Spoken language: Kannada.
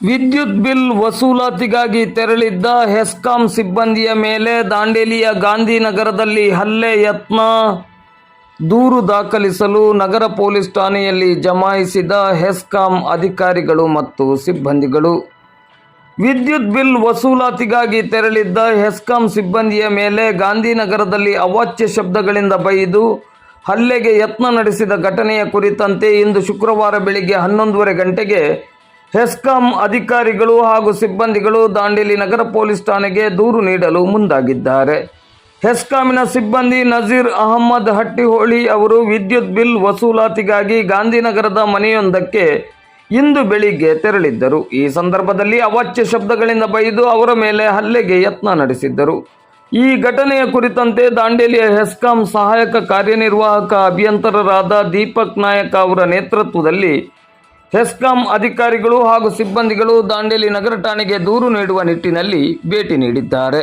ವಿದ್ಯುತ್ ಬಿಲ್ ವಸೂಲಾತಿಗಾಗಿ ತೆರಳಿದ್ದ ಹೆಸ್ಕಾಂ ಸಿಬ್ಬಂದಿಯ ಮೇಲೆ ದಾಂಡೇಲಿಯ ಗಾಂಧಿನಗರದಲ್ಲಿ ಹಲ್ಲೆ ಯತ್ನ. ದೂರು ದಾಖಲಿಸಲು ನಗರ ಪೊಲೀಸ್ ಠಾಣೆಯಲ್ಲಿ ಜಮಾಯಿಸಿದ ಹೆಸ್ಕಾಂ ಅಧಿಕಾರಿಗಳು ಮತ್ತು ಸಿಬ್ಬಂದಿಗಳು. ವಿದ್ಯುತ್ ಬಿಲ್ ವಸೂಲಾತಿಗಾಗಿ ತೆರಳಿದ್ದ ಹೆಸ್ಕಾಂ ಸಿಬ್ಬಂದಿಯ ಮೇಲೆ ಗಾಂಧಿನಗರದಲ್ಲಿ ಅವಾಚ್ಯ ಶಬ್ದಗಳಿಂದ ಬೈದು ಹಲ್ಲೆಗೆ ಯತ್ನ ನಡೆಸಿದ ಘಟನೆಯ ಕುರಿತಂತೆ ಇಂದು ಶುಕ್ರವಾರ ಬೆಳಿಗ್ಗೆ ಹನ್ನೊಂದುವರೆ ಗಂಟೆಗೆ ಹೆಸ್ಕಾಂ ಅಧಿಕಾರಿಗಳು ಹಾಗೂ ಸಿಬ್ಬಂದಿಗಳು ದಾಂಡೇಲಿ ನಗರ ಪೊಲೀಸ್ ಠಾಣೆಗೆ ದೂರು ನೀಡಲು ಮುಂದಾಗಿದ್ದಾರೆ. ಹೆಸ್ಕಾಮಿನ ಸಿಬ್ಬಂದಿ ನಜೀರ್ ಅಹಮ್ಮದ್ ಹಟ್ಟಿಹೋಳಿ ಅವರು ವಿದ್ಯುತ್ ಬಿಲ್ ವಸೂಲಾತಿಗಾಗಿ ಗಾಂಧಿನಗರದ ಮನೆಯೊಂದಕ್ಕೆ ಇಂದು ಬೆಳಿಗ್ಗೆ ತೆರಳಿದ್ದರು. ಈ ಸಂದರ್ಭದಲ್ಲಿ ಅವಾಚ್ಯ ಶಬ್ದಗಳಿಂದ ಬೈದು ಅವರ ಮೇಲೆ ಹಲ್ಲೆಗೆ ಯತ್ನ ನಡೆಸಿದ್ದರು. ಈ ಘಟನೆಯ ಕುರಿತಂತೆ ದಾಂಡೇಲಿಯ ಹೆಸ್ಕಾಂ ಸಹಾಯಕ ಕಾರ್ಯನಿರ್ವಾಹಕ ಅಭಿಯಂತರರಾದ ದೀಪಕ್ ನಾಯಕ ಅವರ ನೇತೃತ್ವದಲ್ಲಿ ಹೆಸ್ಕಾಂ ಅಧಿಕಾರಿಗಳು ಹಾಗೂ ಸಿಬ್ಬಂದಿಗಳು ದಾಂಡೇಲಿ ನಗರ ಠಾಣೆಗೆ ದೂರು ನೀಡುವ ನಿಟ್ಟಿನಲ್ಲಿ ಭೇಟಿ ನೀಡಿದ್ದಾರೆ.